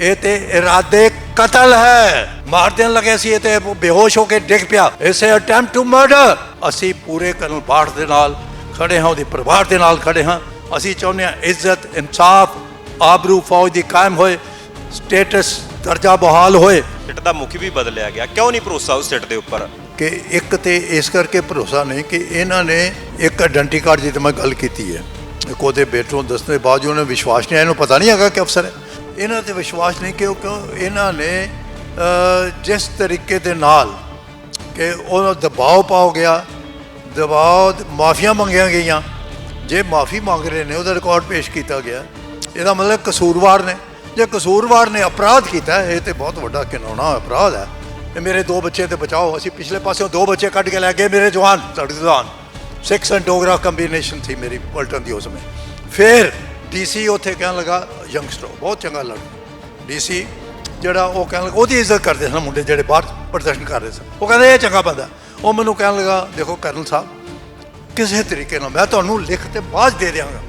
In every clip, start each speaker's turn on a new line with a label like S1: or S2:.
S1: ਇਹ ਤੇ ਇਰਾਦੇ ਕਤਲ ਹੈ। ਮਾਰ ਦੇਣ ਲੱਗੇ ਸੀ ਇਹ ਤੇ ਬੇਹੋਸ਼ ਹੋ ਕੇ ਡਿੱਗ ਪਿਆ। ਇਸੇ ਅਟੈਂਪਟ ਟੂ ਮਰਡਰ ਅਸੀਂ ਪੂਰੇ ਕਰਨਲ ਬਾਠ ਦੇ ਨਾਲ ਖੜੇ ਹਾਂ ਉਹਦੇ ਪਰਿਵਾਰ ਦੇ ਨਾਲ ਖੜੇ ਹਾਂ। ਅਸੀਂ ਚਾਹੁੰਦੇ ਹਾਂ ਇੱਜ਼ਤ ਇਨਸਾਫ ਆਬਰੂ ਫੌਜ ਦੀ ਕਾਇਮ ਹੋਏ ਸਟੇਟਸ ਦਰਜਾ ਬਹਾਲ ਹੋਏ।
S2: ਸਿੱਟ ਦਾ ਮੁਖੀ ਵੀ ਬਦਲਿਆ ਗਿਆ। ਕਿਉਂ ਨਹੀਂ ਭਰੋਸਾ ਉਸ ਸਿੱਟ ਦੇ ਉੱਪਰ?
S1: ਕਿ ਇੱਕ ਤੇ ਇਸ ਕਰਕੇ ਭਰੋਸਾ ਨਹੀਂ ਕਿ ਇਹਨਾਂ ਨੇ ਇੱਕ ਆਇਡੈਂਟੀ ਕਾਰਡ ਦੀ ਤਾਂ ਮੈਂ ਗੱਲ ਕੀਤੀ ਹੈ। ਇੱਕ ਉਹਦੇ ਬੇਟੋਂ ਦੱਸਣ ਦੇ ਬਾਅਦ ਉਹਨੇ ਵਿਸ਼ਵਾਸ ਨਹੀਂ ਆਇਆ, ਇਹਨੂੰ ਪਤਾ ਨਹੀਂ ਹੈਗਾ ਕਿ ਅਫਸਰ ਹੈ। ਇਹਨਾਂ ਤੇ ਵਿਸ਼ਵਾਸ ਨਹੀਂ ਕਿ ਕਿਉਂ? ਇਹਨਾਂ ਨੇ ਜਿਸ ਤਰੀਕੇ ਦੇ ਨਾਲ ਕਿ ਉਹਨਾਂ ਦਬਾਅ ਪਾਓ ਗਿਆ, ਦਬਾਅ ਮਾਫੀਆਂ ਮੰਗੀਆਂ ਗਈਆਂ, ਜੇ ਮਾਫੀ ਮੰਗ ਰਹੇ ਨੇ, ਉਹਦਾ ਰਿਕਾਰਡ ਪੇਸ਼ ਕੀਤਾ ਗਿਆ। ਇਹਦਾ ਮਤਲਬ ਕਸੂਰਵਾਰ ਨੇ। ਜੇ ਕਸੂਰਵਾਰ ਨੇ ਅਪਰਾਧ ਕੀਤਾ, ਇਹ ਤੇ ਬਹੁਤ ਵੱਡਾ ਕਿਨੌਣਾ ਅਪਰਾਧ ਹੈ। ਇਹ ਮੇਰੇ ਦੋ ਬੱਚੇ ਤੇ ਬਚਾਓ। ਅਸੀਂ ਪਿਛਲੇ ਪਾਸਿਓਂ ਦੋ ਬੱਚੇ ਕੱਢ ਕੇ ਲੈ ਗਏ, ਮੇਰੇ ਜਵਾਨ ਸਾਡੇ ਜਵਾਨ। ਸਿਕਸ ਐਂਡ ਡੋਗਰਾ ਕੰਬੀਨੇਸ਼ਨ ਸੀ ਮੇਰੀ, ਪਲਟਨ ਦੀ ਉਸ ਸਮੇਂ। ਫਿਰ ਡੀਸੀ ਉੱਥੇ ਕਹਿਣ ਲੱਗਾ ਯੰਗਸਟਰ ਬਹੁਤ ਚੰਗਾ ਲੜਕਾ। ਡੀਸੀ ਜਿਹੜਾ ਉਹ ਕਹਿਣ ਲੱਗਾ, ਉਹਦੀ ਇੱਜ਼ਤ ਕਰਦੇ ਸਨ ਮੁੰਡੇ ਜਿਹੜੇ ਬਾਹਰ ਪ੍ਰਦਰਸ਼ਨ ਕਰ ਰਹੇ ਸਨ। ਉਹ ਕਹਿੰਦੇ, ਇਹ ਚੰਗਾ ਬੰਦਾ ਉਹ ਮੈਨੂੰ ਕਹਿਣ ਲੱਗਾ, ਦੇਖੋ ਕਰਨਲ ਸਾਹਿਬ, ਕਿਸੇ ਤਰੀਕੇ ਨਾਲ ਮੈਂ ਤੁਹਾਨੂੰ ਲਿਖ ਤੇ ਬਾਅਦ ਦੇ ਦਿਆਂਗਾ।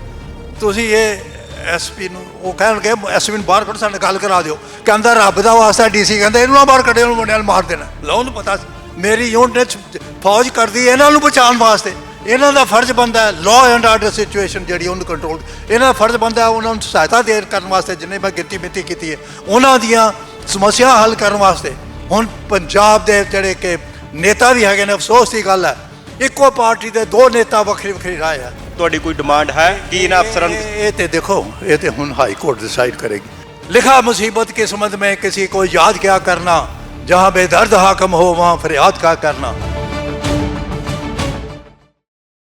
S1: ਤੁਸੀਂ ਇਹ ਐਸਪੀ ਨੂੰ, ਉਹ ਕਹਿਣਗੇ ਐਸਪੀ ਨੂੰ ਬਾਹਰ ਕੱਢ, ਸਾਡੇ ਗੱਲ ਕਰਾ ਦਿਓ। ਕਹਿੰਦਾ, ਰੱਬ ਦਾ ਵਾਸਤਾ ਡੀਸੀ। ਕਹਿੰਦਾ, ਇਹਨੂੰ ਨਾ ਬਾਹਰ ਕੱਢੇ ਉਹਨੂੰ ਮੁੰਡਿਆਂ ਨੂੰ ਮਾਰ ਦੇਣਾ। ਲਓ ਨੂੰ ਪਤਾ ਮੇਰੀ ਯੂਨਿਟ ਫੌਜ ਕਰਦੀ ਇਹਨਾਂ ਨੂੰ ਬਚਾਉਣ ਵਾਸਤੇ। ਇਹਨਾਂ ਦਾ ਫਰਜ਼ ਬੰਦਾ ਹੈ ਲਾਅ ਐਂਡ ਆਰਡਰ ਸਿਚੁਏਸ਼ਨ ਜਿਹੜੀ ਉਹਨੂੰ ਕੰਟਰੋਲ ਇਹਨਾਂ ਦਾ ਫਰਜ਼ ਬੰਦਾ ਹੈ ਉਹਨਾਂ ਨੂੰ ਸਹਾਇਤਾ ਦੇਣ ਕਰਨ ਵਾਸਤੇ ਜਿੰਨੇ ਮੈਂ ਗਿਣਤੀ ਮਿਤੀ ਕੀਤੀ ਹੈ ਉਹਨਾਂ ਦੀਆਂ ਸਮੱਸਿਆ ਹੱਲ ਕਰਨ ਵਾਸਤੇ। ਹੁਣ ਪੰਜਾਬ ਦੇ ਜਿਹੜੇ ਕਿ ਨੇਤਾ ਵੀ ਹੈਗੇ ਨੇ ਅਫਸੋਸ ਦੀ ਗੱਲ ਹੈ ਇੱਕੋ ਪਾਰਟੀ ਦੇ ਦੋ ਨੇਤਾ ਵੱਖਰੀ ਵੱਖਰੀ ਰਾਏ ਹੈ।
S2: ਤੁਹਾਡੀ ਕੋਈ ਡਿਮਾਂਡ ਹੈ? ਕਿ ਇਹਨਾਂ ਅਫਸਰਾਂ
S1: ਇਹ ਤੇ ਦੇਖੋ ਇਹ ਤੇ ਹੁਣ ਹਾਈ ਕੋਰਟ ਡਿਸਾਈਡ ਕਰੇਗੀ। ਲਿਖਾ ਮੁਸੀਬਤ ਕਿਸਮਤ ਮੈਂ ਕਿਸੇ ਕੋ ਯਾਦ ਕਿਆ ਕਰਨਾ ਜਹਾਂ ਬੇਦਰਦ ਹਾਕਮ ਹੋ ਵਾਂ ਫਰਿਆਦ ਕਾ ਕਰਨਾ।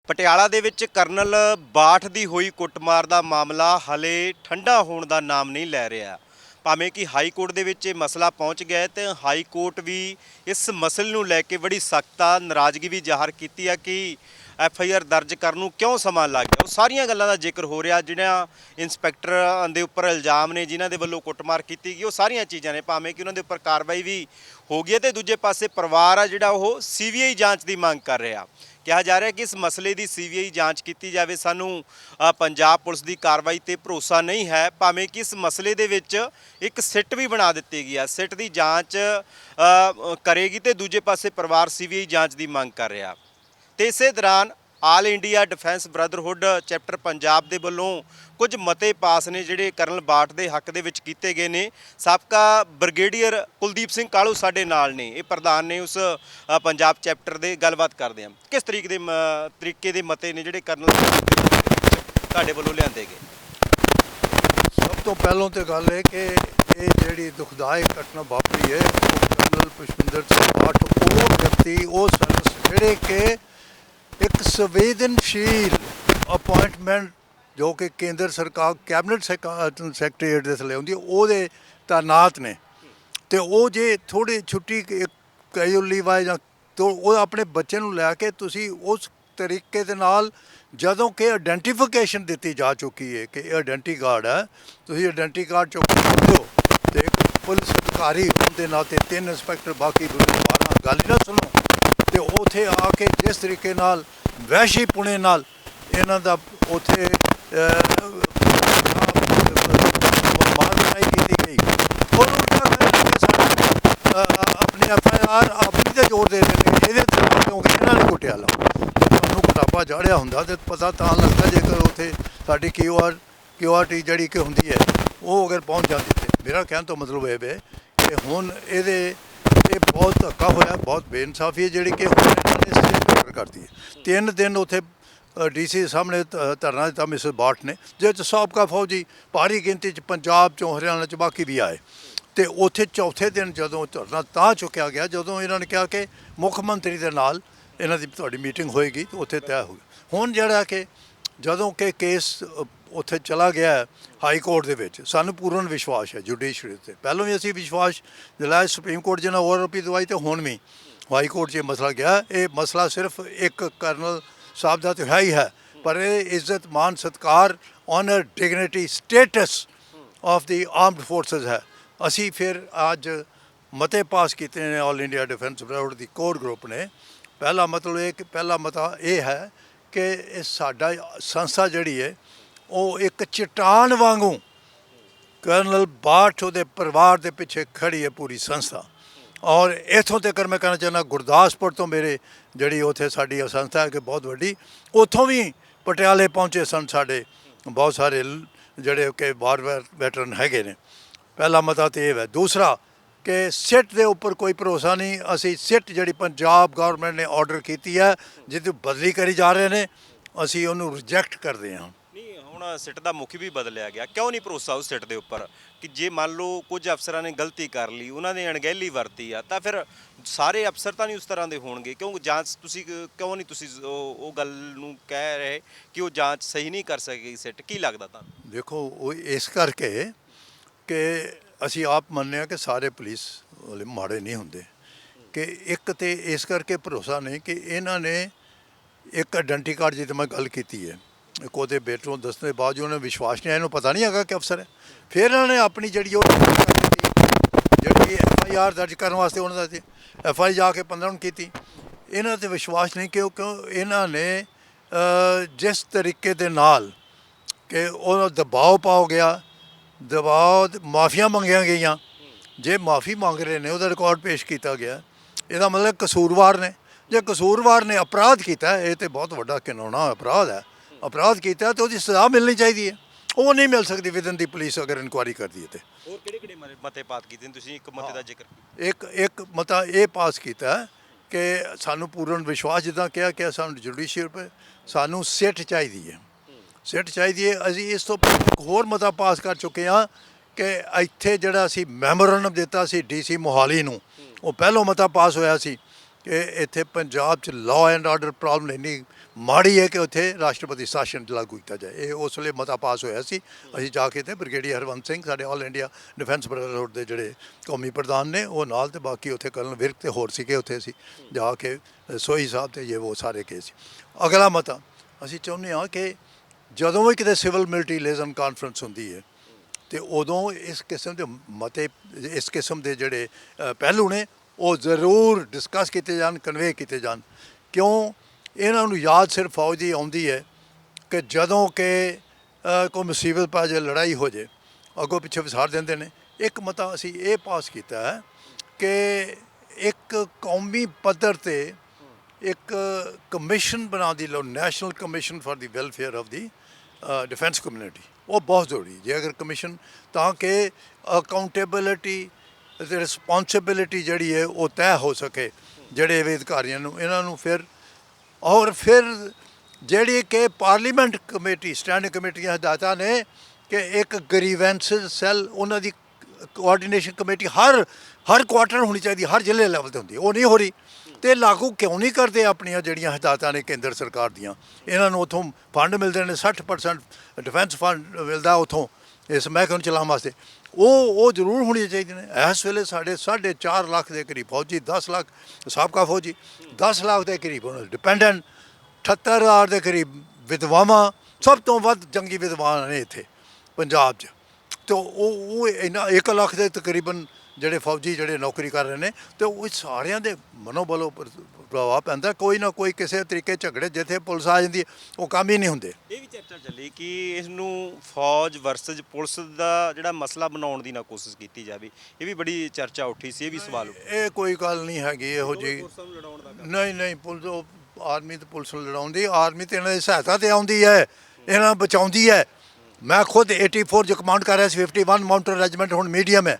S2: ਪਟਿਆਲਾ ਦੇ ਵਿੱਚ ਕਰਨਲ ਬਾਠ ਦੀ ਹੋਈ ਕੁੱਟਮਾਰ ਦਾ ਮਾਮਲਾ ਹਲੇ ਠੰਡਾ ਹੋਣ ਦਾ ਨਾਮ ਨਹੀਂ ਲੈ ਰਿਹਾ। ਭਾਵੇਂ ਕਿ ਹਾਈ ਕੋਰਟ ਦੇ ਵਿੱਚ ਇਹ ਮਸਲਾ ਪਹੁੰਚ ਗਿਆ ਹੈ ਤੇ ਹਾਈ ਕੋਰਟ ਵੀ ਇਸ ਮਸਲੇ ਨੂੰ ਲੈ ਕੇ ਬੜੀ ਸਖਤਾ ਨਾਰਾਜ਼ਗੀ ਵੀ ਜ਼ਾਹਰ ਕੀਤੀ ਆ ਕਿ ਐਫ ਆਈ ਆਰ ਦਰਜ ਕਰਨ ਨੂੰ ਕਿਉਂ ਸਮਾਂ ਲੱਗ ਗਿਆ। ਉਹ ਸਾਰੀਆਂ ਗੱਲਾਂ ਦਾ ਜ਼ਿਕਰ ਹੋ ਰਿਹਾ ਜਿਹੜਾ ਇਨਸਪੈਕਟਰ ਦੇ ਉੱਪਰ ਇਲਜ਼ਾਮ ਨੇ, ਜਿਨ੍ਹਾਂ ਦੇ ਵੱਲੋਂ ਕੁੱਟਮਾਰ ਕੀਤੀ ਗਈ, ਉਹ ਸਾਰੀਆਂ ਚੀਜ਼ਾਂ ਨੇ। ਭਾਵੇਂ ਕਿ ਉਹਨਾਂ ਦੇ ਉੱਪਰ ਕਾਰਵਾਈ ਵੀ ਹੋ ਗਈ ਹੈ ਤੇ ਦੂਜੇ ਪਾਸੇ ਪਰਿਵਾਰ ਆ ਜਿਹੜਾ ਉਹ ਸੀਬੀਆਈ ਜਾਂਚ ਦੀ ਮੰਗ ਕਰ ਰਿਹਾ। ਕਿਹਾ ਜਾ ਰਿਹਾ ਕਿ ਇਸ ਮਸਲੇ ਦੀ ਸੀਬੀਆਈ ਜਾਂਚ ਕੀਤੀ ਜਾਵੇ। ਸਾਨੂੰ ਪੰਜਾਬ ਪੁਲਿਸ ਦੀ ਕਾਰਵਾਈ ਤੇ ਭਰੋਸਾ ਨਹੀਂ ਹੈ। ਭਾਵੇਂ ਕਿ ਇਸ ਮਸਲੇ ਦੇ ਵਿੱਚ ਇੱਕ ਸਿੱਟ ਵੀ ਬਣਾ ਦਿੱਤੀ ਗਈ ਆ। ਸਿੱਟ ਦੀ ਜਾਂਚ ਕਰੇਗੀ ਤੇ ਦੂਜੇ ਪਾਸੇ ਪਰਿਵਾਰ ਸੀਬੀਆਈ ਜਾਂਚ ਦੀ ਮੰਗ ਕਰ ਰਿਹਾ। ਤੇ ਇਸੇ ਦੌਰਾਨ all India defence brotherhood chapter Punjab ਦੇ ਵੱਲੋਂ ਕੁਝ ਮਤੇ ਪਾਸ ਨੇ ਜਿਹੜੇ ਕਰਨਲ ਬਾਠ ਦੇ ਹੱਕ ਦੇ ਵਿੱਚ ਕੀਤੇ ਗਏ ਨੇ। ਸਾਬਕਾ ਬ੍ਰਿਗੇਡੀਅਰ ਕੁਲਦੀਪ ਸਿੰਘ ਕਾਲੂ ਸਾਡੇ ਨਾਲ ਨੇ। ਇਹ ਪ੍ਰਧਾਨ ਨੇ ਉਸ ਪੰਜਾਬ ਚੈਪਟਰ ਦੇ ਗੱਲਬਾਤ ਕਰਦੇ ਹਾਂ। ਕਿਸ ਤਰੀਕੇ ਦੇ ਤਰੀਕੇ ਦੇ ਮਤੇ ਨੇ ਜਿਹੜੇ ਕਰਨਲ ਤੁਹਾਡੇ ਵੱਲੋਂ ਲਿਆਂਦੇ ਗਏ?
S1: ਸਭ ਤੋਂ ਪਹਿਲਾਂ ਤੇ ਗੱਲ ਹੈ ਕਿ ਇਹ ਜਿਹੜੀ ਦੁਖਦਾਇਕ ਘਟਨਾ ਵਾਪਰੀ ਹੈ, ਉਹ ਕਰਨਲ ਪੁਸ਼ਪਿੰਦਰ ਸਿੰਘ ਬਾਠ ਉਹ ਵਿਅਕਤੀ, ਉਹ ਸਰਵਿਸ ਜਿਹੜੇ ਕਿ ਸੰਵੇਦਨਸ਼ੀਲ ਅਪਾਇੰਟਮੈਂਟ ਜੋ ਕਿ ਕੇਂਦਰ ਸਰਕਾਰ, ਕੈਬਨਿਟ ਸੈਕਟਰੀਏਟ ਦੇ ਥੱਲੇ ਹੁੰਦੀ ਹੈ, ਉਹਦੇ ਤਾਇਨਾਤ ਨੇ। ਤੇ ਉਹ ਜੇ ਥੋੜੀ ਛੁੱਟੀ ਕਈ ਲੀਵ ਜਾਂ ਤੋ ਉਹ ਆਪਣੇ ਬੱਚੇ ਨੂੰ ਲੈ ਕੇ ਤੁਸੀਂ ਉਸ ਤਰੀਕੇ ਦੇ ਨਾਲ ਜਦੋਂ ਕਿ ਆਇਡੈਂਟੀਫਿਕੇਸ਼ਨ ਦਿੱਤੀ ਜਾ ਚੁੱਕੀ ਹੈ ਕਿ ਇਹ ਆਇਡੈਂਟੀ ਕਾਰਡ ਹੈ, ਤੁਸੀਂ ਆਇਡੈਂਟੀ ਕਾਰਡ ਚੁੱਕ ਕੇ ਤੇ ਇੱਕ ਪੁਲਿਸ ਅਧਿਕਾਰੀ ਹੋਣ ਦੇ ਨਾਤੇ ਤਿੰਨ ਇੰਸਪੈਕਟਰ ਬਾਕੀ ਦੂਜੇ 12 ਗੱਲ ਹੀ ਨਾ ਸੁਣੋ। ਤੇ ਉਥੇ ਆ ਕੇ ਜਿਸ ਤਰੀਕੇ ਨਾਲ ਵੈਸ਼ੀ ਪੁਣੇ ਨਾਲ ਇਹਨਾਂ ਦਾ ਉਥੇ ਮਾਰ ਕੀਤੀ ਗਈ। ਔਰ ਉਲਟਾ ਕਹਿੰਦੇ ਸਾਨੂੰ, ਅਹ, ਆਪਣੀ ਤੇ ਜ਼ੋਰ ਦੇ ਰਹੇ ਨੇ। ਇਹਦੇ ਤੇ ਕਿਉਂਕਿ ਇਹਨਾਂ ਨੇ ਕੁੱਟਿਆ ਲਾ। ਤੁਹਾਨੂੰ ਕਿਤਾਬਾ ਚਾੜਿਆ ਹੁੰਦਾ ਤੇ ਪਤਾ ਤਾਂ ਲੱਗਦਾ ਜੇਕਰ ਉਥੇ ਸਾਡੀ Q R Q R T ਜਿਹੜੀ ਕਿ ਹੁੰਦੀ ਹੈ ਉਹ ਅਗਰ ਪਹੁੰਚ ਜਾਂਦੀ ਤੇ। ਮੇਰਾ ਕਹਿਣ ਤੋਂ ਮਤਲਬ ਇਹ ਵੇ ਕਿ ਹੁਣ ਇਹਦੇ ਇਹ ਬਹੁਤ ਧੱਕਾ ਹੋਇਆ ਬਹੁਤ ਬੇਇਨਸਾਫੀ ਹੈ ਜਿਹੜੀ ਕਿ ਹੁਣ ਇਹਨਾਂ ਨੇ ਸਟੇਟ ਕਰਦੀ ਹੈ। ਤਿੰਨ ਦਿਨ ਉਥੇ ਡੀਸੀ ਸਾਹਮਣੇ ਧਰਨਾ ਦਿੱਤਾ ਮਿਸਰ ਬਾਟ ਨੇ ਜਿਹਦੇ 'ਚ ਸਾਬਕਾ ਫੌਜੀ ਭਾਰੀ ਗਿਣਤੀ ਚ ਪੰਜਾਬ ਚੋਂ ਹਰਿਆਣਾ ਚ ਬਾਕੀ ਵੀ ਆਏ। ਤੇ ਉੱਥੇ ਚੌਥੇ ਦਿਨ ਜਦੋਂ ਧਰਨਾ ਤਾਂ ਚੁੱਕਿਆ ਗਿਆ ਜਦੋਂ ਇਹਨਾਂ ਨੇ ਕਿਹਾ ਕਿ ਮੁੱਖ ਮੰਤਰੀ ਦੇ ਨਾਲ ਇਹਨਾਂ ਦੀ ਤੁਹਾਡੀ ਮੀਟਿੰਗ ਹੋਏਗੀ ਤੇ ਉੱਥੇ ਤੈਅ ਹੋ ਗਿਆ। ਹੁਣ ਜਿਹੜਾ ਕਿ ਜਦੋਂ ਕਿ ਕੇਸ ਉੱਥੇ ਚਲਾ ਗਿਆ ਹੈ, ਹਾਈ ਕੋਰਟ ਦੇ ਵਿੱਚ ਸਾਨੂੰ ਪੂਰਨ ਵਿਸ਼ਵਾਸ ਹੈ ਜੁਡੀਸ਼ਰੀ ਤੇ। ਪਹਿਲਾਂ ਵੀ ਅਸੀਂ ਵਿਸ਼ਵਾਸ ਦਿਲਾਇਆ ਸੁਪਰੀਮ ਕੋਰਟ ਜਿਹਨਾਂ ਹੋਰ ਰੁਪਈ ਦਵਾਈ ਤੇ ਹੁਣ ਵੀ ਹਾਈ ਕੋਰਟ 'ਚ ਇਹ ਮਸਲਾ ਗਿਆ। ਇਹ ਮਸਲਾ ਸਿਰਫ ਇੱਕ ਕਰਨਲ ਸਾਹਿਬ ਦਾ ਤਾਂ ਹੈ ਹੀ ਹੈ, ਪਰ ਇਹ ਇੱਜ਼ਤ ਮਾਨ ਸਤਕਾਰ honour dignity status of the armed forces ਹੈ। ਅਸੀਂ ਫਿਰ ਅੱਜ ਮਤੇ ਪਾਸ ਕੀਤੇ ਨੇ ਆਲ ਇੰਡੀਆ ਡਿਫੈਂਸ ਬਰਾਊਡ ਦੀ ਕੋਰ ਗਰੁੱਪ ਨੇ। ਪਹਿਲਾ ਮਤਲਬ ਇਹ ਕਿ ਪਹਿਲਾ ਮਤਾ ਇਹ ਹੈ ਕਿ ਇਹ ਸਾਡਾ ਸੰਸਥਾ ਜਿਹੜੀ ਹੈ, ਉਹ ਇੱਕ ਚਟਾਨ ਵਾਂਗੂ ਕਰਨਲ ਬਾਠ ਉਹਦੇ ਪਰਿਵਾਰ ਦੇ ਪਿੱਛੇ ਖੜੀ ਹੈ ਪੂਰੀ ਸੰਸਥਾ। ਔਰ ਇਥੋਂ ਤੱਕ ਮੈਂ ਕਹਿਣਾ ਚਾਹੁੰਦਾ ਗੁਰਦਾਸਪੁਰ ਤੋਂ ਮੇਰੇ ਜਿਹੜੀ ਉੱਥੇ ਸਾਡੀ ਸੰਸਥਾ ਹੈ ਕਿ ਬਹੁਤ ਵੱਡੀ, ਉੱਥੋਂ ਵੀ ਪਟਿਆਲੇ ਪਹੁੰਚੇ ਸਨ ਸਾਡੇ, ਬਹੁਤ ਸਾਰੇ ਜਿਹੜੇ ਕਿ ਵਾਰ ਵੈਟਰਨ ਹੈਗੇ ਨੇ। ਪਹਿਲਾ ਮਤਾ ਤੇ ਇਹ ਹੈ। ਦੂਸਰਾ ਕਿ ਸਿੱਟ ਦੇ ਉੱਪਰ ਕੋਈ ਭਰੋਸਾ ਨਹੀਂ, ਅਸੀਂ ਸਿੱਟ ਜਿਹੜੀ ਪੰਜਾਬ ਗਵਰਨਮੈਂਟ ਨੇ ਆਰਡਰ ਕੀਤੀ ਹੈ, ਜਿਹਦੀ ਬਦਲੀ ਕਰੀ ਜਾ ਰਹੇ ਨੇ, ਅਸੀਂ ਉਹਨੂੰ ਰਿਜੈਕਟ ਕਰਦੇ ਹਾਂ।
S2: ਹੁਣ ਸਿੱਟ ਦਾ ਮੁਖੀ ਵੀ ਬਦਲਿਆ ਗਿਆ। ਕਿਉਂ ਨਹੀਂ ਭਰੋਸਾ ਉਸ ਸਿੱਟ ਦੇ ਉੱਪਰ? ਕਿ ਜੇ ਮੰਨ ਲਓ ਕੁਝ ਅਫਸਰਾਂ ਨੇ ਗਲਤੀ ਕਰ ਲਈ, ਉਹਨਾਂ ਨੇ ਅਣਗਹਿਲੀ ਵਰਤੀ ਆ, ਤਾਂ ਫਿਰ ਸਾਰੇ ਅਫਸਰ ਤਾਂ ਨਹੀਂ ਉਸ ਤਰ੍ਹਾਂ ਦੇ ਹੋਣਗੇ? ਕਿਉਂ ਜਾਂਚ ਤੁਸੀਂ ਕਿਉਂ ਨਹੀਂ ਤੁਸੀਂ ਉਹ ਗੱਲ ਨੂੰ ਕਹਿ ਰਹੇ ਕਿ ਉਹ ਜਾਂਚ ਸਹੀ ਨਹੀਂ ਕਰ ਸਕੇਗੀ ਸਿੱਟ? ਕੀ ਲੱਗਦਾ ਤੁਹਾਨੂੰ?
S1: ਦੇਖੋ, ਉਹ ਇਸ ਕਰਕੇ ਕਿ ਅਸੀਂ ਆਪ ਮੰਨਦੇ ਹਾਂ ਕਿ ਸਾਰੇ ਪੁਲਿਸ ਵਾਲੇ ਮਾੜੇ ਨਹੀਂ ਹੁੰਦੇ। ਕਿ ਇੱਕ ਤੇ ਇਸ ਕਰਕੇ ਭਰੋਸਾ ਨਹੀਂ ਕਿ ਇਹਨਾਂ ਨੇ ਇੱਕ ਆਇਡੈਂਟੀ ਕਾਰਡ ਜਿੱਤੇ ਮੈਂ ਗੱਲ ਕੀਤੀ ਹੈ। ਇੱਕ ਉਹਦੇ ਬੇਟੇ ਦੱਸਣ ਦੇ ਬਾਅਦ ਉਹਨਾਂ ਉਹਨੇ ਵਿਸ਼ਵਾਸ ਨਹੀਂ ਆਇਆ, ਇਹਨੂੰ ਪਤਾ ਨਹੀਂ ਹੈਗਾ ਕਿ ਅਫਸਰ ਹੈ। ਫਿਰ ਇਹਨਾਂ ਨੇ ਆਪਣੀ ਜਿਹੜੀ ਉਹ ਜਿਹੜੀ ਐਫ ਆਈ ਆਰ ਦਰਜ ਕਰਨ ਵਾਸਤੇ ਉਹਨਾਂ ਦਾ ਐਫ ਆਈ ਜਾ ਕੇ 15 ਨੂੰ ਕੀਤੀ। ਇਹਨਾਂ ਤੇ ਵਿਸ਼ਵਾਸ ਨਹੀਂ ਕਿਉਂ? ਕਿਉਂ? ਇਹਨਾਂ ਨੇ ਜਿਸ ਤਰੀਕੇ ਦੇ ਨਾਲ ਕਿ ਉਹ ਦਬਾਅ ਪਾਓ ਗਿਆ, ਦਬਾਅ ਮਾਫੀਆਂ ਮੰਗੀਆਂ ਗਈਆਂ। ਜੇ ਮਾਫੀ ਮੰਗ ਰਹੇ ਨੇ, ਉਹਦਾ ਰਿਕਾਰਡ ਪੇਸ਼ ਕੀਤਾ ਗਿਆ। ਇਹਦਾ ਮਤਲਬ ਕਸੂਰਵਾਰ ਨੇ। ਜੇ ਕਸੂਰਵਾਰ ਨੇ ਅਪਰਾਧ ਕੀਤਾ, ਇਹ ਤੇ ਬਹੁਤ ਵੱਡਾ ਕਿਨੌਣਾ ਅਪਰਾਧ ਹੈ। ਅਪਰਾਧ ਕੀਤਾ ਤੇ ਉਹਦੀ ਸਜ਼ਾ ਮਿਲਣੀ ਚਾਹੀਦੀ ਹੈ। ਉਹ ਨਹੀਂ ਮਿਲ ਸਕਦੀ ਵਿਦਨ ਦੀ ਪੁਲਿਸ ਅਗਰ ਇਨਕੁਆਇਰੀ ਕਰਦੀ ਹੈ ਤੇ।
S2: ਹੋਰ ਕਿਹੜੇ ਕਿਹੜੇ ਮਤੇ ਪਾਤ ਕੀਤੇ ਨੇ? ਤੁਸੀਂ ਇੱਕ ਮਤੇ ਦਾ ਜ਼ਿਕਰ
S1: ਇੱਕ ਇੱਕ ਮਤਾ ਇਹ ਪਾਸ ਕੀਤਾ ਹੈ ਕਿ ਸਾਨੂੰ ਪੂਰਨ ਵਿਸ਼ਵਾਸ ਜਿੱਦਾਂ ਕਿਹਾ ਕਿ ਸਾਨੂੰ ਜੁਡੀਸ਼ੀਅਲ 'ਤੇ ਸਾਨੂੰ ਸਿੱਟ ਚਾਹੀਦੀ ਹੈ। ਸਿੱਟ ਚਾਹੀਦੀ ਹੈ। ਅਸੀਂ ਇਸ ਤੋਂ ਪਹਿਲਾਂ ਇੱਕ ਹੋਰ ਮਤਾ ਪਾਸ ਕਰ ਚੁੱਕੇ ਹਾਂ ਕਿ ਇੱਥੇ ਜਿਹੜਾ ਅਸੀਂ ਮੈਮੋਰੰਡਮ ਦਿੱਤਾ ਸੀ ਡੀਸੀ ਮੋਹਾਲੀ ਨੂੰ ਉਹ ਪਹਿਲੋਂ ਮਤਾ ਪਾਸ ਹੋਇਆ ਸੀ ਕਿ ਇੱਥੇ ਪੰਜਾਬ 'ਚ ਲਾਅ ਐਂਡ ਆਰਡਰ ਪ੍ਰੋਬਲਮ ਇੰਨੀ ਮਾੜੀ ਹੈ ਕਿ ਉੱਥੇ ਰਾਸ਼ਟਰਪਤੀ ਸ਼ਾਸਨ ਲਾਗੂ ਕੀਤਾ ਜਾਏ। ਇਹ ਉਸ ਵੇਲੇ ਮਤਾ ਪਾਸ ਹੋਇਆ ਸੀ। ਅਸੀਂ ਜਾ ਕੇ ਤੇ ਬ੍ਰਿਗੇਡੀਅਰ ਹਰਵੰਤ ਸਿੰਘ, ਸਾਡੇ ਆਲ ਇੰਡੀਆ ਡਿਫੈਂਸ ਬ੍ਰਦਰਹੁੱਡ ਦੇ ਜਿਹੜੇ ਕੌਮੀ ਪ੍ਰਧਾਨ ਨੇ, ਉਹ ਨਾਲ ਤੇ ਬਾਕੀ ਉੱਥੇ ਕਰਨ ਵਿਰਕ ਤੇ ਹੋਰ ਸੀਗੇ ਉੱਥੇ ਅਸੀਂ ਜਾ ਕੇ ਸੋਈ ਸਾਹਿਬ ਤੇ ਇਹ ਉਹ ਸਾਰੇ ਕੇਸ ਅਗਲਾ ਮਤਾ, ਅਸੀਂ ਚਾਹੁੰਦੇ ਹਾਂ ਕਿ ਜਦੋਂ ਵੀ ਕਿਤੇ ਸਿਵਲ ਮਿਲਟਰੀ ਲੇਜ਼ਨ ਕਾਨਫਰੰਸ ਹੁੰਦੀ ਹੈ, ਤੇ ਉਦੋਂ ਇਸ ਕਿਸਮ ਦੇ ਮਤੇ, ਇਸ ਕਿਸਮ ਦੇ ਜਿਹੜੇ ਪਹਿਲੂ ਨੇ, ਉਹ ਜ਼ਰੂਰ ਡਿਸਕਸ ਕੀਤੇ ਜਾਣ ਕਨਵੇ ਕੀਤੇ ਜਾਣ। ਕਿਉਂ? ਇਹਨਾਂ ਨੂੰ ਯਾਦ ਸਿਰਫ ਫੌਜ ਦੀ ਆਉਂਦੀ ਹੈ ਕਿ ਜਦੋਂ ਕਿ ਕੋਈ ਮੁਸੀਬਤ ਪੈ ਜਾਏ ਲੜਾਈ ਹੋ ਜਾਏ ਅੱਗੋਂ ਪਿੱਛੇ ਵਿਸਾਰ ਦਿੰਦੇ ਨੇ। ਇੱਕ ਮਤਾ ਅਸੀਂ ਇਹ ਪਾਸ ਕੀਤਾ ਹੈ ਕਿ ਇੱਕ ਕੌਮੀ ਪੱਧਰ ਤੇ ਇੱਕ ਕਮਿਸ਼ਨ ਬਣਾ ਦੀ ਲੋ national commission for the welfare of the defence community. ਉਹ ਬਹੁਤ ਜ਼ਰੂਰੀ ਜੇ ਅਗਰ ਕਮਿਸ਼ਨ, ਤਾਂ ਕਿ ਅਕਾਊਂਟੇਬਿਲਿਟੀ ਤੇ ਰਿਸਪੌਂਸਿਬਿਲਿਟੀ ਜਿਹੜੀ ਹੈ ਉਹ ਤੈਅ ਹੋ ਸਕੇ, ਜਿਹੜੇ ਵੀ ਅਧਿਕਾਰੀਆਂ ਨੂੰ। ਇਹਨਾਂ ਨੂੰ ਫਿਰ ਔਰ ਫਿਰ ਜਿਹੜੀ ਕਿ ਪਾਰਲੀਮੈਂਟ ਕਮੇਟੀ, ਸਟੈਂਡਿੰਗ ਕਮੇਟੀ ਦੀਆਂ ਹਦਾਇਤਾਂ ਨੇ ਕਿ ਇੱਕ ਗਰੀਵੈਂਸ ਸੈੱਲ ਉਹਨਾਂ ਦੀ ਕੋਆਰਡੀਨੇਸ਼ਨ ਕਮੇਟੀ ਹਰ ਹਰ ਕੁਆਟਰ ਹੋਣੀ ਚਾਹੀਦੀ, ਹਰ ਜ਼ਿਲ੍ਹੇ ਲੈਵਲ ਤੇ ਹੁੰਦੀ ਉਹ ਨਹੀਂ ਹੋ ਰਹੀ। ਤੇ ਲਾਗੂ ਕਿਉਂ ਨਹੀਂ ਕਰਦੇ ਆਪਣੀਆਂ ਜਿਹੜੀਆਂ ਹਦਾਇਤਾਂ ਨੇ ਕੇਂਦਰ ਸਰਕਾਰ ਦੀਆਂ? ਇਹਨਾਂ ਨੂੰ ਉਥੋਂ ਫੰਡ ਮਿਲਦੇ ਨੇ 60% ਡਿਫੈਂਸ ਫੰਡ ਮਿਲਦਾ ਉਥੋਂ ਇਸ ਮਹਿਕਮੇ ਨੂੰ ਚਲਾਉਣ ਵਾਸਤੇ। ਉਹ ਉਹ ਜ਼ਰੂਰ ਹੋਣੀਆਂ ਚਾਹੀਦੀਆਂ ਨੇ। ਇਸ ਵੇਲੇ ਸਾਡੇ 4.5 ਲੱਖ ਦੇ ਕਰੀਬ ਫੌਜੀ 10 ਲੱਖ ਸਾਬਕਾ ਫੌਜੀ 10 ਲੱਖ ਦੇ ਕਰੀਬ ਉਹਨਾਂ ਡਿਪੈਂਡੈਂਟ 78000 ਦੇ ਕਰੀਬ ਵਿਧਵਾਵਾਂ, ਸਭ ਤੋਂ ਵੱਧ ਜੰਗੀ ਵਿਦਵਾਨ ਨੇ ਇੱਥੇ ਪੰਜਾਬ 'ਚ। ਤੇ ਉਹ ਉਹ ਇਹਨਾਂ 1 ਲੱਖ ਦੇ ਤਕਰੀਬਨ ਜਿਹੜੇ ਫੌਜੀ ਜਿਹੜੇ ਨੌਕਰੀ ਕਰ ਰਹੇ ਨੇ ਤੇ ਉਹ ਸਾਰਿਆਂ ਦੇ ਮਨੋਬਲ ਉੱਪਰ ਪ੍ਰਭਾਵ ਪੈਂਦਾ ਕੋਈ ਨਾ ਕੋਈ ਕਿਸੇ ਤਰੀਕੇ ਝਗੜੇ ਜਿੱਥੇ ਪੁਲਿਸ ਆ ਜਾਂਦੀ ਹੈ, ਉਹ ਕੰਮ ਹੀ ਨਹੀਂ ਹੁੰਦੇ।
S2: ਇਹ ਵੀ ਚਰਚਾ ਚੱਲੀ ਕਿ ਇਸ ਨੂੰ ਫੌਜ ਵਰਸਸ ਪੁਲਿਸ ਦਾ ਜਿਹੜਾ ਮਸਲਾ ਬਣਾਉਣ ਦੀ ਨਾ ਕੋਸ਼ਿਸ਼ ਕੀਤੀ ਜਾਵੇ। ਇਹ ਵੀ ਬੜੀ ਚਰਚਾ ਉੱਠੀ ਸੀ ਇਹ ਵੀ ਸਵਾਲ
S1: ਇਹ ਕੋਈ ਗੱਲ ਨਹੀਂ ਹੈਗੀ ਇਹੋ ਜੀ
S2: ਫੋਰਸਾਂ ਨੂੰ ਲੜਾਉਣ ਦਾ ਕੰਮ।
S1: ਨਹੀਂ ਨਹੀਂ ਪੁਲਿਸ ਉਹ ਆਰਮੀ ਤੇ ਪੁਲਿਸ ਨੂੰ ਲੜਾਉਂਦੀ ਆਰਮੀ ਤੇ ਇਹਨਾਂ ਦੀ ਸਹਾਇਤਾ ਤੇ ਆਉਂਦੀ ਹੈ ਇਹਨਾਂ ਨੂੰ ਬਚਾਉਂਦੀ ਹੈ। ਮੈਂ ਖੁਦ 84 ਜੋ ਕਮਾਂਡ ਕਰ ਰਿਹਾ ਸੀ 51 ਮਾਊਂਟਨ ਰੈਜੀਮੈਂਟ ਹੁਣ ਮੀਡੀਅਮ ਹੈ।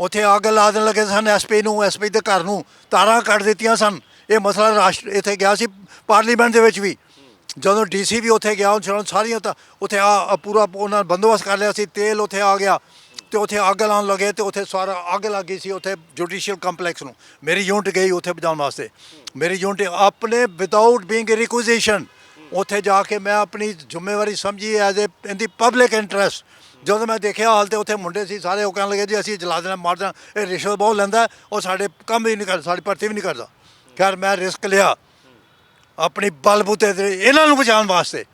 S1: ਉੱਥੇ ਅੱਗ ਲਾ ਦੇਣ ਲੱਗੇ ਸਨ ਐਸਪੀ ਨੂੰ ਐਸਪੀ ਦੇ ਘਰ ਨੂੰ, ਤਾਰਾਂ ਕੱਢ ਦਿੱਤੀਆਂ ਸਨ। ਇਹ ਮਸਲਾ ਰਾਸ਼ਟਰ, ਇੱਥੇ ਗਿਆ ਸੀ, ਪਾਰਲੀਮੈਂਟ ਦੇ ਵਿੱਚ ਵੀ। ਜਦੋਂ ਡੀਸੀ ਵੀ ਉੱਥੇ ਗਿਆ ਉਹਨਾਂ ਸਾਰੀਆਂ ਤਾਂ ਉੱਥੇ ਆ ਪੂਰਾ ਉਹਨਾਂ ਨੇ ਬੰਦੋਬਸਤ ਕਰ ਲਿਆ ਸੀ, ਤੇਲ ਉੱਥੇ ਆ ਗਿਆ। ਤੇ ਉੱਥੇ ਅੱਗ ਲਾਉਣ ਲੱਗੇ ਤੇ ਉੱਥੇ ਸਾਰਾ ਅੱਗ ਲੱਗ ਗਈ ਸੀ ਉੱਥੇ ਜੁਡੀਸ਼ੀਅਲ ਕੰਪਲੈਕਸ ਨੂੰ। ਮੇਰੀ ਯੂਨਿਟ ਗਈ ਉੱਥੇ ਬਚਾਉਣ ਵਾਸਤੇ। ਮੇਰੀ ਯੂਨਿਟ ਆਪਣੇ ਵਿਦਆਊਟ ਬੀਇੰਗ ਰਿਕੁਜੀਸ਼ਨ ਉੱਥੇ ਜਾ ਕੇ ਮੈਂ ਆਪਣੀ ਜ਼ਿੰਮੇਵਾਰੀ ਸਮਝੀ as a in the public interest ਜਦੋਂ ਮੈਂ ਦੇਖਿਆ ਹਾਲ ਤੇ ਉੱਥੇ ਮੁੰਡੇ ਸੀ, ਸਾਰੇ ਉਹ ਕਹਿਣ ਲੱਗੇ, ਜੀ, ਅਸੀਂ ਜਲਾ ਦੇਣਾ, ਮਾਰ ਦੇਣਾ। ਇਹ ਰਿਸ਼ਵਤ ਬਹੁਤ ਲੈਂਦਾ, ਉਹ ਸਾਡੇ ਕੰਮ ਵੀ ਨਹੀਂ ਕਰਦਾ, ਸਾਡੀ ਭਰਤੀ ਵੀ ਨਹੀਂ ਕਰਦਾ। ਖੈਰ, ਮੈਂ ਰਿਸਕ ਲਿਆ। ਆਪਣੀ ਬਲਬੂਤੇ ਤੇ ਇਹਨਾਂ ਨੂੰ ਬਚਾਉਣ ਵਾਸਤੇ।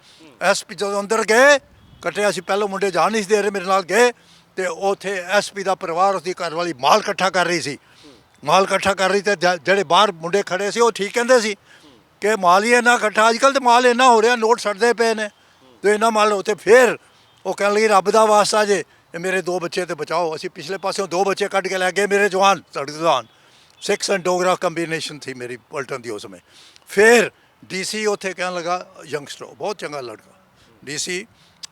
S1: ਐਸਪੀ ਜਦੋਂ ਅੰਦਰ ਗਏ, ਕੱਟਿਆ ਸੀ, ਪਹਿਲਾਂ ਮੁੰਡੇ ਜਾ ਨਹੀਂ ਸੀ ਦੇ ਰਹੇ, ਮੇਰੇ ਨਾਲ ਗਏ। ਤੇ ਉੱਥੇ ਐਸਪੀ ਦਾ ਪਰਿਵਾਰ, ਉਸਦੀ ਘਰ ਵਾਲੀ ਮਾਲ ਇਕੱਠਾ ਕਰ ਰਹੀ ਸੀ। ਮਾਲ ਇਕੱਠਾ ਕਰ ਰਹੀ ਤੇ ਜਿਹੜੇ ਬਾਹਰ ਮੁੰਡੇ ਖੜੇ ਸੀ, ਉਹ ਠੀਕ ਕਹਿੰਦੇ ਸੀ। ਕਿ ਮਾਲ ਹੀ ਇੰਨਾ ਇਕੱਠਾ ਅੱਜ ਕੱਲ੍ਹ ਤੇ ਮਾਲ ਇੰਨਾ ਹੋ ਰਿਹਾ, ਨੋਟ ਸੜਦੇ ਪਏ ਨੇ। ਤੇ ਇੰਨਾ ਮਾਲ ਉੱਥੇ ਫੇਰ ਉਹ ਕਹਿਣ ਲੱਗੀ, ਰੱਬ ਦਾ ਵਾਸਤਾ ਜੇ, ਇਹ ਮੇਰੇ ਦੋ ਬੱਚੇ ਤੇ ਬਚਾਓ। ਅਸੀਂ ਪਿਛਲੇ ਪਾਸਿਓਂ ਦੋ ਬੱਚੇ ਕੱਢ ਕੇ ਲੈ ਗਏ ਮੇਰੇ ਜਵਾਨ, ਸਾਡੇ ਜਵਾਨ। ਸਿਕਸ ਐਂਡ ਡੋਗਰਾ ਕੰਬੀਨੇਸ਼ਨ ਸੀ ਮੇਰੀ ਪਲਟਨ ਦੀ ਉਸ ਸਮੇਂ। ਫਿਰ ਡੀਸੀ ਉੱਥੇ ਕਹਿਣ ਲੱਗਾ, ਯੰਗਸਟਰ, ਬਹੁਤ ਚੰਗਾ ਲੜਕਾ। ਡੀਸੀ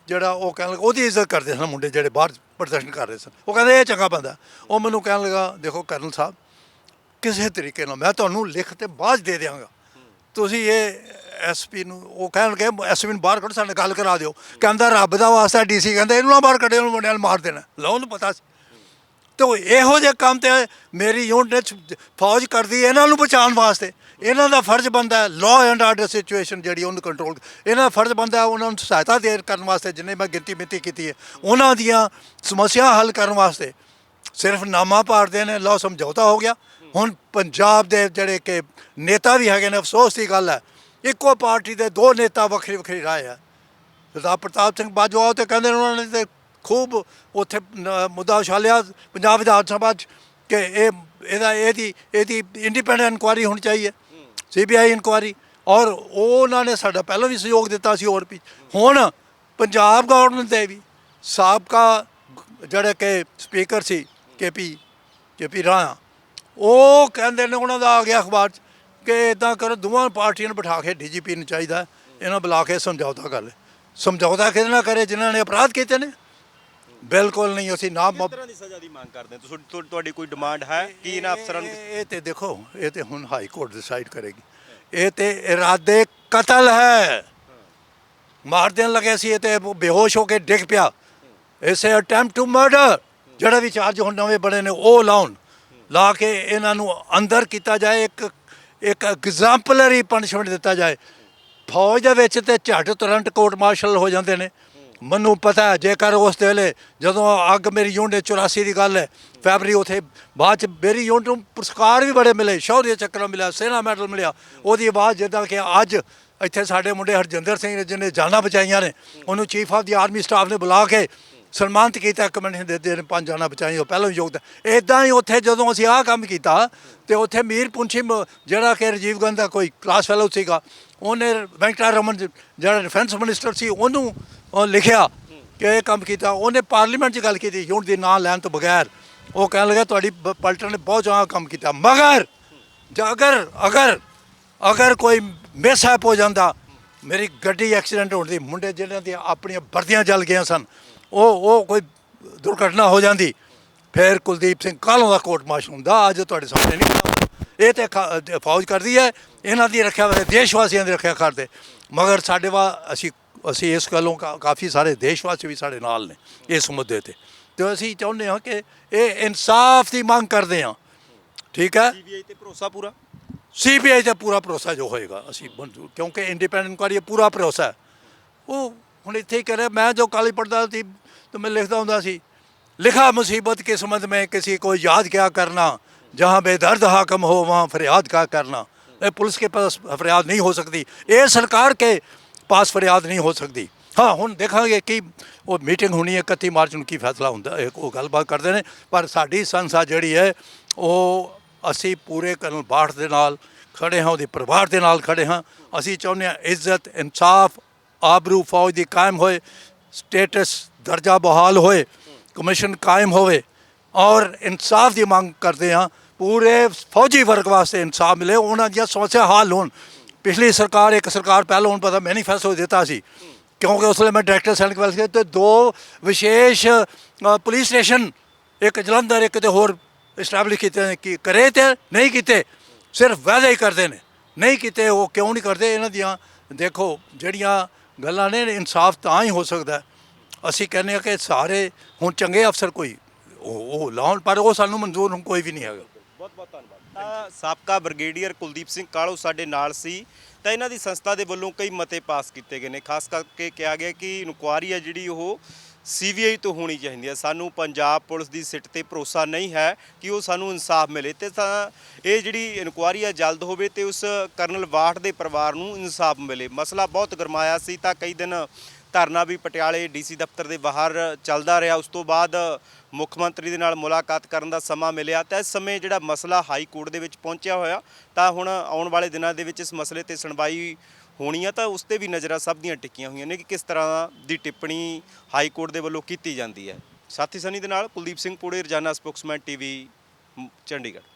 S1: ਜਿਹੜਾ ਉਹ ਕਹਿਣ ਲੱਗਾ, ਉਹਦੀ ਇੱਜ਼ਤ ਕਰਦੇ ਸਨ ਮੁੰਡੇ ਜਿਹੜੇ ਬਾਹਰ ਪ੍ਰਦਰਸ਼ਨ ਕਰ ਰਹੇ ਸਨ। ਉਹ ਕਹਿੰਦੇ, ਇਹ ਚੰਗਾ ਬੰਦਾ ਉਹ ਮੈਨੂੰ ਕਹਿਣ ਲੱਗਾ, ਦੇਖੋ ਕਰਨਲ ਸਾਹਿਬ, ਕਿਸੇ ਤਰੀਕੇ ਨਾਲ ਮੈਂ ਤੁਹਾਨੂੰ ਲਿਖ ਤੇ ਬਾਅਦ 'ਚ ਦੇ ਦਿਆਂਗਾ। ਤੁਸੀਂ ਇਹ ਐਸਪੀ ਨੂੰ, ਉਹ ਕਹਿਣਗੇ ਐਸਪੀ ਨੂੰ ਬਾਹਰ ਕੱਢੋ, ਸਾਡੇ ਨਾਲ ਗੱਲ ਕਰਾ ਦਿਓ। ਕਹਿੰਦਾ ਰੱਬ ਦਾ ਵਾਸਤਾ ਡੀਸੀ ਕਹਿੰਦਾ ਇਹਨੂੰ ਨਾ ਬਾਹਰ ਕੱਢਿਓ ਉਹਨੂੰ ਮੁੰਡਿਆਂ ਨੂੰ ਮਾਰ ਦੇਣਾ। ਲਓ, ਉਹਨੂੰ ਪਤਾ ਸੀ। ਤੇ ਇਹੋ ਜਿਹੇ ਕੰਮ ਤੇ ਮੇਰੀ ਯੂਨਿਟ ਚ ਫੌਜ ਕਰਦੀ ਹੈ, ਇਹਨਾਂ ਨੂੰ ਬਚਾਉਣ ਵਾਸਤੇ। ਇਹਨਾਂ ਦਾ ਫਰਜ਼ ਬੰਦਾ ਹੈ ਲਾਅ ਐਂਡ ਆਰਡਰ ਸਿਚੁਏਸ਼ਨ ਜਿਹੜੀ ਉਹਨੂੰ ਕੰਟਰੋਲ ਇਹਨਾਂ ਦਾ ਫਰਜ਼ ਬੰਦਾ ਹੈ, ਉਹਨਾਂ ਨੂੰ ਸਹਾਇਤਾ ਦੇ ਕਰਨ ਵਾਸਤੇ, ਜਿੰਨੇ ਮੈਂ ਗਿਣਤੀ ਮਿੱਤੀ ਕੀਤੀ ਹੈ, ਉਹਨਾਂ ਦੀਆਂ ਸਮੱਸਿਆ ਹੱਲ ਕਰਨ ਵਾਸਤੇ। ਸਿਰਫ ਨਾਮਾ ਪਾੜਦੇ ਨੇ, ਲਓ, ਸਮਝੌਤਾ ਹੋ ਗਿਆ। ਹੁਣ ਪੰਜਾਬ ਦੇ ਜਿਹੜੇ ਕਿ ਨੇਤਾ ਵੀ ਹੈਗੇ ਨੇ, ਅਫਸੋਸ ਦੀ ਗੱਲ ਹੈ, ਇੱਕੋ ਪਾਰਟੀ ਦੇ ਦੋ ਨੇਤਾ ਵੱਖਰੀ ਵੱਖਰੀ ਰਾਏ ਆ। ਸਰਦਾਰ ਪ੍ਰਤਾਪ ਸਿੰਘ ਬਾਜਵਾ ਤੇ ਕਹਿੰਦੇ ਨੇ ਉਹਨਾਂ ਨੇ ਤੇ ਖੂਬ ਉੱਥੇ ਮੁੱਦਾ ਉਛਾਲਿਆ ਪੰਜਾਬ ਵਿਧਾਨ ਸਭਾ 'ਚ ਕਿ ਇਹ, ਇਹਦਾ, ਇਹਦੀ ਇਹਦੀ ਇੰਡੀਪੈਂਡੈਂਟ ਇਨਕੁਆਰੀ ਹੋਣੀ ਚਾਹੀਏ ਸੀਬੀਆਈ ਇਨਕੁਆਰੀ ਔਰ ਉਹ ਉਹਨਾਂ ਨੇ ਸਾਡਾ ਪਹਿਲਾਂ ਵੀ ਸਹਿਯੋਗ ਦਿੱਤਾ ਸੀ ਹੋਰ ਵੀ। ਹੁਣ ਪੰਜਾਬ ਗਵਰਨਮੈਂਟ ਦੇ ਵੀ ਸਾਬਕਾ ਜਿਹੜੇ ਕਿ ਸਪੀਕਰ ਸੀ ਕੇਪੀ ਕੇਪੀ ਰਾਣਾ ਉਹ ਕਹਿੰਦੇ ਨੇ ਉਹਨਾਂ ਦਾ ਆ ਗਿਆ ਅਖਬਾਰ 'ਚ ਕਿ ਇਦਾਂ ਕਰੋ ਦੋਵਾਂ ਪਾਰਟੀਆਂ ਨੂੰ ਬਿਠਾ ਕੇ ਡੀਜੀਪੀ ਨੂੰ ਚਾਹੀਦਾ ਇਹਨਾਂ ਬੁਲਾ ਕੇ ਸਮਝੌਤਾ ਕਰ ਲੈ ਸਮਝੌਤਾ ਕਿਹਦੇ ਨਾਲ ਕਰੇ ਜਿਨ੍ਹਾਂ ਨੇ ਅਪਰਾਧ ਕੀਤੇ ਨੇ? ਬਿਲਕੁਲ ਨਹੀਂ ਅਸੀਂ ਨਾ
S2: ਕਿਸ ਤਰ੍ਹਾਂ ਦੀ ਸਜ਼ਾ ਦੀ ਮੰਗ ਕਰਦੇ ਹੋ? ਤੁਸੀਂ ਤੁਹਾ- ਤੁਹਾਡੀ ਕੋਈ ਡਿਮਾਂਡ ਹੈ? ਕਿ ਇਹਨਾਂ ਅਫਸਰਾਂ ਨੂੰ
S1: ਇਹ ਤੇ ਦੇਖੋ ਇਹ ਤੇ ਹੁਣ ਹਾਈ ਕੋਰਟ ਡਿਸਾਈਡ ਕਰੇਗੀ। ਇਹ ਤੇ ਇਰਾਦੇ ਕਤਲ ਹੈ। ਮਾਰ ਦੇਣ ਲੱਗੇ ਸੀ ਇਹ ਤੇ ਬੇਹੋਸ਼ ਹੋ ਕੇ ਡਿੱਗ ਪਿਆ। ਇਸੇ ਅਟੈਂਪਟ ਟੂ ਮਰਡਰ ਜਿਹੜਾ ਵੀ ਚਾਰਜ ਹੁਣ ਨਵੇਂ ਬਣੇ ਨੇ ਉਹ ਲਾਉਣ। ਲਾ ਕੇ ਇਹਨਾਂ ਨੂੰ ਅੰਦਰ ਕੀਤਾ ਜਾਏ, ਇੱਕ ਇੱਕ ਐਗਜ਼ਾਮਪਲਰੀ ਪਨਿਸ਼ਮੈਂਟ ਦਿੱਤਾ ਜਾਏ। ਫੌਜ ਦੇ ਵਿੱਚ ਤੇ ਝੱਟ ਤੁਰੰਤ ਕੋਰਟ ਮਾਰਸ਼ਲ ਹੋ ਜਾਂਦੇ ਨੇ। ਮੈਨੂੰ ਪਤਾ ਜੇਕਰ ਉਸ ਵੇਲੇ ਜਦੋਂ ਅੱਗ ਮੇਰੀ ਯੂਨਿਟ 84 ਦੀ ਗੱਲ ਹੈ, ਫੈਬਰੀ ਉਥੇ ਬਾਅਦ ਚ ਮੇਰੀ ਯੂਨਿਟ ਨੂੰ ਪੁਰਸਕਾਰ ਵੀ ਬੜੇ ਮਿਲੇ ਸ਼ੌਰਯ ਚੱਕਰ ਮਿਲਿਆ, ਸੈਨਾ ਮੈਡਲ ਮਿਲਿਆ। ਉਹਦੀ ਆਵਾਜ਼ ਜਿੱਦਾਂ ਕਿ ਅੱਜ ਇੱਥੇ ਸਾਡੇ ਮੁੰਡੇ ਹਰਜਿੰਦਰ ਸਿੰਘ ਨੇ, ਜਿਹਨੇ ਜਾਨਾਂ ਬਚਾਈਆਂ ਨੇ, ਉਹਨੂੰ chief of the army staff ਨੇ ਬੁਲਾ ਕੇ ਸਨਮਾਨਿਤ ਕੀਤਾ ਕਮੈਂਡ ਦੇ ਨੇ ਪੰਜ ਜਾਨਾਂ ਬਚਾਈਆਂ ਉਹ ਪਹਿਲਾਂ ਵੀ ਯੋਗਦਾਨ ਇਦਾਂ ਹੀ ਉੱਥੇ ਜਦੋਂ ਅਸੀਂ ਆਹ ਕੰਮ ਕੀਤਾ, ਤੇ ਉੱਥੇ ਮੀਰ ਪੁੰਛੀ ਜਿਹੜਾ ਕਿ ਰਾਜੀਵ ਗਾਂਧੀ ਦਾ ਕੋਈ ਕਲਾਸ ਫੈਲੋ ਸੀਗਾ, ਉਹਨੇ ਵੈਂਕਟਾ ਰਮਨ ਜਿਹੜਾ ਡਿਫੈਂਸ ਮਿਨਿਸਟਰ ਸੀ, ਉਹਨੂੰ ਉਹ ਲਿਖਿਆ ਕਿ ਇਹ ਕੰਮ ਕੀਤਾ। ਉਹਨੇ ਪਾਰਲੀਮੈਂਟ 'ਚ ਗੱਲ ਕੀਤੀ, ਯੂਨਿਟ ਦੀ ਨਾਂ ਲੈਣ ਤੋਂ ਬਗੈਰ। ਉਹ ਕਹਿਣ ਲੱਗਾ, ਤੁਹਾਡੀ ਬ- ਪਲਟਨ ਨੇ ਬਹੁਤ ਜ਼ਿਆਦਾ ਕੰਮ ਕੀਤਾ। ਮਗਰ, ਜੇ ਅਗਰ ਅਗਰ ਅਗਰ ਕੋਈ ਮਿਸਹੈਪ ਹੋ ਜਾਂਦਾ, ਮੇਰੀ ਗੱਡੀ ਐਕਸੀਡੈਂਟ ਹੋਣ ਦੀ, ਮੁੰਡੇ ਜਿਹੜਿਆਂ ਦੀ ਆਪਣੀਆਂ ਵਰਦੀਆਂ ਜਲ ਗਈਆਂ ਸਨ ਉਹ ਉਹ ਕੋਈ ਦੁਰਘਟਨਾ ਹੋ ਜਾਂਦੀ ਫਿਰ ਕੁਲਦੀਪ ਸਿੰਘ ਕਾਲੋਂ ਦਾ ਕੋਰਟ ਮਾਰਸ਼ਲ ਹੁੰਦਾ ਅੱਜ ਤੁਹਾਡੇ ਸਾਹਮਣੇ ਨਹੀਂ। ਇਹ ਤੇ ਫੌਜ ਕਰਦੀ ਹੈ ਇਹਨਾਂ ਦੀ ਰੱਖਿਆ ਵਾਸਤੇ ਦੇਸ਼ ਵਾਸੀਆਂ ਦੀ ਰੱਖਿਆ ਕਰਦੇ। ਮਗਰ ਸਾਡੇ ਵਾ ਅਸੀਂ ਅਸੀਂ ਇਸ ਗੱਲੋਂ ਕਾਫੀ ਸਾਰੇ ਦੇਸ਼ ਵਾਸੀ ਵੀ ਸਾਡੇ ਨਾਲ ਨੇ ਇਸ ਮੁੱਦੇ ਤੇ। ਤੇ ਅਸੀਂ ਚਾਹੁੰਦੇ ਹਾਂ ਕਿ ਇਹ ਇਨਸਾਫ ਦੀ ਮੰਗ ਕਰਦੇ ਹਾਂ। ਠੀਕ ਹੈ?
S2: ਸੀਬੀਆਈ ਤੇ ਭਰੋਸਾ ਪੂਰਾ?
S1: ਸੀਬੀਆਈ ਤੇ ਪੂਰਾ ਭਰੋਸਾ ਜੋ ਹੋਏਗਾ ਅਸੀਂ ਮਨਜ਼ੂਰ ਕਿਉਂਕਿ ਇੰਡੀਪੈਂਡੈਂਟ ਇਨਕੁਆਰੀ ਪੂਰਾ ਭਰੋਸਾ ਉਹ ਹੁਣ ਇੱਥੇ ਹੀ ਕਰੇ ਮੈਂ ਜੋ ਕਾਲੀ ਪੜਦਾ ਸੀ ਤਾਂ ਮੈਂ ਲਿਖਦਾ ਹੁੰਦਾ ਸੀ ਲਿਖਾ ਮੁਸੀਬਤ किस्मत में किसी को याद क्या करना जहाँ बेदर्द हाकम हो वहाँ फरियाद क्या करना ये पुलिस के पास फरियाद नहीं हो सकती ये सरकार के पास फरियाद नहीं हो सकती ਹਾਂ ਹੁਣ ਦੇਖਾਂਗੇ ਕਿ ਉਹ ਮੀਟਿੰਗ ਹੋਣੀ ਹੈ 31 ਮਾਰਚ ਨੂੰ ਕੀ ਫੈਸਲਾ ਹੁੰਦਾ ਹੈ ਉਹ ਗੱਲਬਾਤ ਕਰਦੇ ਨੇ ਪਰ ਸਾਡੀ ਸੰਸਥਾ ਜਿਹੜੀ ਹੈ ਉਹ ਅਸੀਂ ਪੂਰੇ ਕਰਨਲ ਬਾਠ ਦੇ ਨਾਲ ਖੜੇ ਹਾਂ ਉਹਦੇ ਪਰਿਵਾਰ ਦੇ ਨਾਲ ਖੜੇ ਹਾਂ ਅਸੀਂ ਚਾਹੁੰਦੇ ਹਾਂ ਇੱਜ਼ਤ ਇਨਸਾਫ ਆਬਰੂ ਫੌਜ ਦੀ ਕਾਇਮ ਹੋਏ ਸਟੇਟਸ ਦਰਜਾ ਬਹਾਲ ਹੋਏ ਕਮਿਸ਼ਨ ਕਾਇਮ ਹੋਵੇ ਔਰ ਇਨਸਾਫ ਦੀ ਮੰਗ ਕਰਦੇ ਹਾਂ, ਪੂਰੇ ਫੌਜੀ ਵਰਗ ਵਾਸਤੇ ਇਨਸਾਫ ਮਿਲੇ, ਉਹਨਾਂ ਦੀਆਂ ਸਮੱਸਿਆ ਹੱਲ ਹੋਣ। ਪਿਛਲੀ ਸਰਕਾਰ, ਇੱਕ ਸਰਕਾਰ ਪਹਿਲਾਂ ਹੁਣ ਪਤਾ ਮੈਨੀਫੈਸਟੋ ਦਿੱਤਾ ਸੀ, ਕਿਉਂਕਿ ਉਸ ਵੇਲੇ ਮੈਂ ਡਾਇਰੈਕਟਰ ਸੈਨਿਕ ਵੈਲਫੇਅਰ ਤੇ ਦੋ ਵਿਸ਼ੇਸ਼ ਪੁਲਿਸ ਸਟੇਸ਼ਨ ਇੱਕ ਜਲੰਧਰ, ਇੱਕ ਤੇ ਹੋਰ ਇਸਟੈਬਲਿਸ਼ ਕੀਤੇ ਨੇ, ਕਿ ਕਰੇ ਤੇ ਨਹੀਂ ਕੀਤੇ, ਸਿਰਫ ਵਾਅਦੇ ਹੀ ਕਰਦੇ ਨੇ। ਨਹੀਂ ਕੀਤੇ, ਉਹ ਕਿਉਂ ਨਹੀਂ ਕਰਦੇ? ਇਹਨਾਂ ਦੀਆਂ ਦੇਖੋ, ਜਿਹੜੀਆਂ ਗੱਲਾਂ ਨੇ, ਇਨਸਾਫ ਤਾਂ ਹੀ ਹੋ ਸਕਦਾ। ਅਸੀਂ ਕਹਿੰਦੇ ਹਾਂ ਕਿ ਸਾਰੇ, ਹੁਣ ਚੰਗੇ ਅਫਸਰ ਕੋਈ, ਉਹ ਲਾਉਣ, ਪਰ ਉਹ ਸਾਨੂੰ ਮਨਜ਼ੂਰ ਹੁਣ ਕੋਈ ਵੀ ਨਹੀਂ ਹੈਗਾ।
S2: ਬਹੁਤ ਬਹੁਤ ਧੰਨਵਾਦ। ਤਾਂ ਸਾਬਕਾ ਬ੍ਰਿਗੇਡੀਅਰ ਕੁਲਦੀਪ ਸਿੰਘ ਕਾਲੋ ਸਾਡੇ ਨਾਲ ਸੀ। ਤਾਂ ਇਹਨਾਂ ਦੀ ਸੰਸਥਾ ਦੇ ਵੱਲੋਂ ਕਈ ਮਤੇ ਪਾਸ ਕੀਤੇ ਗਏ ਨੇ। ਖਾਸ ਕਰਕੇ ਕਿਹਾ ਗਿਆ ਕਿ ਇਨਕੁਆਰੀ ਹੈ ਜਿਹੜੀ ਉਹ ਸੀਬੀਆਈ ਤੋਂ ਹੋਣੀ ਚਾਹੀਦੀ ਹੈ। ਸਾਨੂੰ ਪੰਜਾਬ ਪੁਲਿਸ ਦੀ ਸਿੱਟ ਤੇ ਭਰੋਸਾ ਨਹੀਂ ਹੈ ਕਿ ਉਹ ਸਾਨੂੰ ਇਨਸਾਫ ਮਿਲੇ ਤੇ ਤਾਂ ਇਹ ਜਿਹੜੀ ਇਨਕੁਆਰੀ ਆ ਜਲਦ ਹੋਵੇ ਤੇ ਉਸ ਕਰਨਲ ਵਾਟ ਦੇ ਪਰਿਵਾਰ ਨੂੰ ਇਨਸਾਫ ਮਿਲੇ। ਮਸਲਾ ਬਹੁਤ ਗਰਮਾਇਆ ਸੀ ਤਾਂ ਕਈ ਦਿਨ ਧਰਨਾ ਵੀ ਪਟਿਆਲੇ ਡੀਸੀ ਦਫ਼ਤਰ ਦੇ ਬਾਹਰ ਚੱਲਦਾ ਰਿਹਾ। ਉਸ ਤੋਂ ਬਾਅਦ ਮੁੱਖ ਮੰਤਰੀ ਦੇ ਨਾਲ ਮੁਲਾਕਾਤ ਕਰਨ ਦਾ ਸਮਾਂ ਮਿਲਿਆ ਤਾਂ ਇਸ ਸਮੇਂ ਜਿਹੜਾ ਮਸਲਾ ਹਾਈ ਕੋਰਟ ਦੇ ਵਿੱਚ ਪਹੁੰਚਿਆ ਹੋਇਆ ਤਾਂ ਹੁਣ ਆਉਣ ਵਾਲੇ ਦਿਨਾਂ ਦੇ ਵਿੱਚ ਇਸ ਮਸਲੇ ਤੇ ਸੁਣਵਾਈ ਹੋਣੀ ਆ ਤਾਂ ਉਸ ਤੇ ਵੀ ਨਜ਼ਰਾਂ ਸਭ ਦੀਆਂ ਟਿੱਕੀਆਂ ਹੋਈਆਂ ਨੇ ਕਿ ਕਿਸ ਤਰ੍ਹਾਂ ਦੀ ਟਿੱਪਣੀ ਹਾਈ ਕੋਰਟ ਦੇ ਵੱਲੋਂ ਕੀਤੀ ਜਾਂਦੀ ਹੈ। ਸਾਥੀ ਸਨੀ ਦੇ ਨਾਲ ਕੁਲਦੀਪ ਸਿੰਘ ਪੂੜੇ, ਰਜਾਨਾ ਸਪੋਕਸਮੈਨ ਟੀਵੀ, ਚੰਡੀਗੜ੍ਹ।